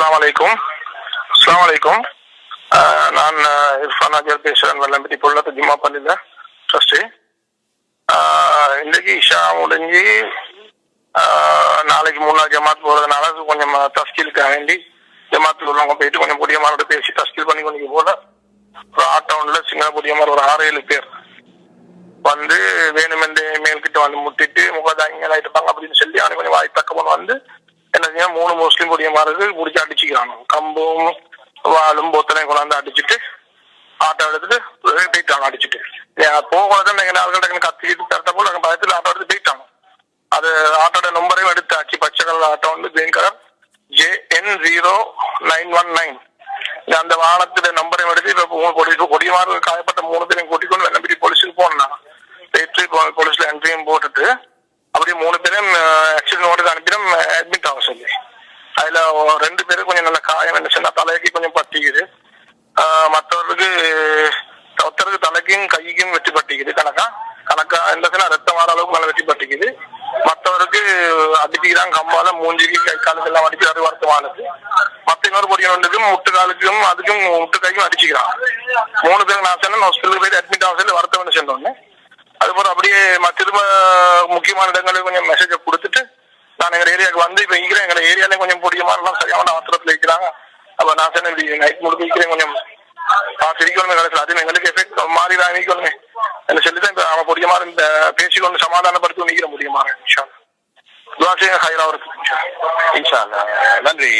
அஸ்லாம் வலைக்கும் அஸ்லாம் வலைக்கும் ஆஹ் நான் இர்ஃபான் அஜர் பேசுறேன். வெள்ளம்பட்டி பொள்ளத்து ஜும்மா பள்ளியில ட்ரஸ்டி இன்னைக்கு இஷா முடிஞ்சு ஆஹ், நாளைக்கு நாள் ஜமாத் போறதுனால கொஞ்சம் தஸ்கீலுக்காக வேண்டி ஜமாத்தில் உள்ளவங்க போயிட்டு கொஞ்சம் பொடியமாரோட பேசி தஸ்கீல் பண்ணி கொஞ்சம் போல. ஒரு டவுன்ல சின்ன பொடியமார் ஒரு ஆறு ஏழு பேர் வந்து வேணுமென்றே மேல்கிட்ட வந்து முட்டிட்டு முகதாங்க இருப்பாங்க அப்படின்னு சொல்லி அவனுக்கு கொஞ்சம் வாய் பக்கம் வந்து என்ன மூணு முஸ்லீம் குடியமாருக்கு பிடிச்சி அடிச்சுக்கிறாங்க. கம்பும் வாலும் பொத்தனையும் கொண்டாந்து அடிச்சுட்டு ஆட்டோ எடுத்துட்டு போயிட்டாங்க அடிச்சுட்டு. போகக்கூடாது எங்க ஆளுகிட்ட கத்திக்கிட்டு தரத்த போல நாங்க பயத்துல ஆட்டோ எடுத்து போயிட்டாங்க. அது ஆட்டோட நம்பரையும் எடுத்தாச்சு. பச்சை கலர் ஆட்டோ வந்து green colour J N zero nine one nine அந்த வாகனத்துடைய நம்பரையும் எடுத்து இப்போ மூணு காயப்பட்ட மூணு பேரையும் ரெண்டு பேரும் கொஞ்சம் நல்ல காயம் என்ன சொன்னா தலைக்கு கொஞ்சம் பட்டிக்குது. ஆஹ் மற்றவருக்கு ஒருத்தருக்கு தலைக்கும் கைக்கும் வெட்டி பட்டிக்குது கணக்கா. கணக்கா என்ன சொன்னா ரத்தம் வர அளவுக்கு நல்ல வெட்டி பட்டிக்குது. மற்றவருக்கு அடிச்சுக்கிறாங்க கம்பால மூஞ்சிக்கு கை காலுக்கு எல்லாம் அடிச்சு அது வருத்தமானது. மற்ற இன்னொரு பொடியன் ஒன்றுக்கும் முட்டு காலுக்கும் அதுக்கும் முட்டு கைக்கும் அடிச்சுக்கிறான் மூணு பேருக்கு நான் சொன்னேன் ஹாஸ்பிட்டலுக்கு போய் அட்மிட் ஆக சொல்லி வருத்தம்னு சொன்னோன்னே. அதுபோல் அப்படியே ம- திரும்ப முக்கியமான இடங்களுக்கு கொஞ்சம் மெசேஜை கொடுத்துட்டு நான் எங்க ஏரியாவுக்கு வந்து இப்ப இருக்கிறேன் அப்ப நைட் முழுக்க இருக்கிறேன் கொஞ்சம் பார்த்து கடைசியில் அது எங்களுக்கு எஃபெக்ட் மாறி தான் நிக்கணுமே என்ன சொல்லிதான் இப்ப அவன் பொடியமா இந்த பேசிக்கொண்டு சமாதானப்படுத்தி முடியுமா இன்ஷா துவா செய்யுங்க ஹைரா இருக்கு இன்ஷா நன்றி